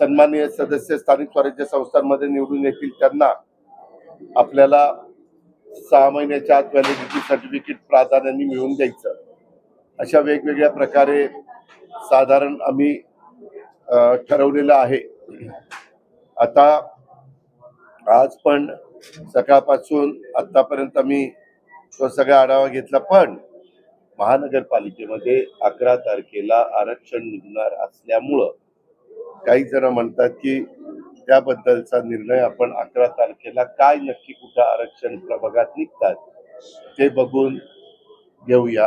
सन्माननीय सदस्य स्थानिक स्वराज्य संस्थांमध्ये निवडून येतील त्यांना आपल्याला सहा महिन्याच्या आत व्हॅलिडिटी सर्टिफिकेट प्राधान्याने मिळवून द्यायचं. अशा वेगवेगळ्या प्रकारे साधारण आम्ही ठरवलेलं आहे. आता आज पण सकाळपासून आत्तापर्यंत मी तो सगळा आढावा घेतला पण महानगरपालिकेमध्ये अकरा तारखेला आरक्षण निघणार असल्यामुळं काही जण म्हणतात की त्याबद्दलचा निर्णय आपण अकरा तारखेला काय नक्की कुठं आरक्षण प्रभागात निघतात ते बघून घेऊया.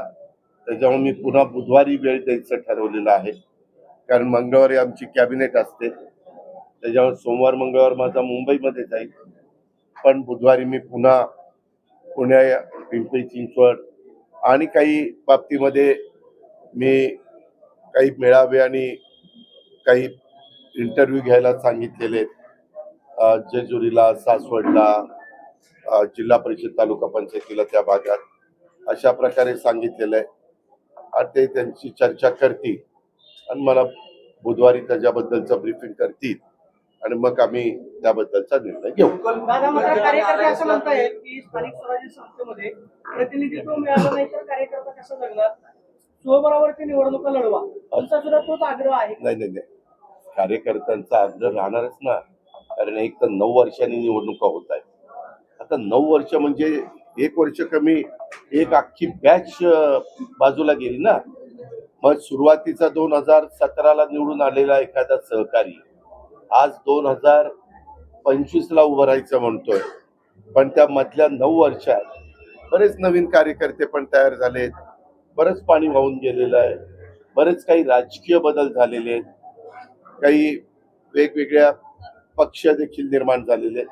त्याच्यामुळे मी पुन्हा बुधवारी वेळ द्यायचं ठरवलेलं आहे. कारण मंगळवारी आमची कॅबिनेट असते. त्याच्यामुळे सोमवार मंगळवार माझा मुंबईमध्ये जाईल. पण बुधवारी मी पुन्हा पुण्या पिंपरी चिंचवड आणि काही बाबतीमध्ये मी काही मेळावे आणि काही इंटरव्ह्यू घ्यायला सांगितलेले आहेत. जेजुरीला सासवडला जिल्हा परिषद तालुका पंचायतीला त्या भागात अशा प्रकारे सांगितलेलं आहे. आणि ते त्यांची चर्चा करतील. आणि मला बुधवारी त्याच्याबद्दलचं ब्रीफिंग करतील. आणि मग आम्ही त्याबद्दलचा निर्णय घेऊ. नाही नाही. कार्यकर्त्यांचा आग्रह राहणारच ना. कारण एक तर नऊ वर्षांनी निवडणुका होत आहेत. आता नऊ वर्ष म्हणजे एक वर्ष कमी एक अख्खी बॅच बाजूला गेली ना. मग सुरुवातीचा दोन हजार सतराला निवडून आलेला एखादा सहकारी आज दोन हजार पंचवीसला उभं राहायचं म्हणतोय. पण त्या मधल्या नऊ वर्षात बरेच नवीन कार्यकर्ते पण तयार झालेत. बरंच पाणी वाहून गेलेलं आहे. बरेच काही राजकीय बदल झालेले आहेत. काही वेगवेगळ्या पक्ष देखील निर्माण झालेले आहेत.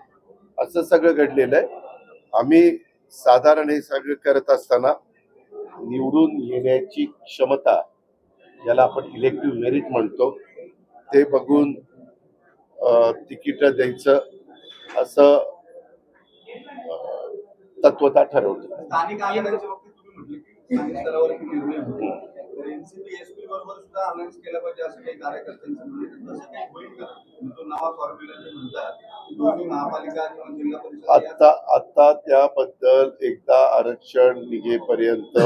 असं सगळं घडलेलं आहे. आम्ही साधारण हे सगळं करत असताना निवडून येण्याची क्षमता ज्याला आपण इलेक्टिव्ह मेरिट म्हणतो ते बघून तिकीट द्यायचं असं तत्वता ठरवलं एनसीपी एसपी बरोबर सुद्धा अनाऊन्स केलं पाहिजे असं काही कार्यकर्त्यांचं म्हणणं आहे. तसं काही होईल का? तुम्ही तो नवा फॉर्म्युला जे म्हणतात की दोन्ही महापालिका किंवा जिल्हा परिषद या- आता आता त्याबद्दल एकदा आरक्षण निघेपर्यंत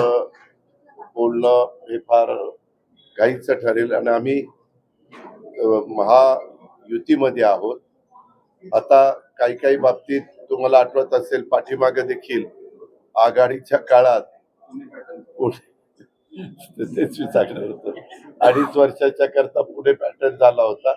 बोलणं हे फार काहीच ठरेल. आणि आम्ही महायुतीमध्ये आहोत. आता काही काही बाबतीत तुम्हाला आठवत असेल पाठीमागे देखील आघाडीच्या काळात तेच मी सांगणार होतो. अडीच वर्षाच्या करता पुढे पॅटर्न झाला होता.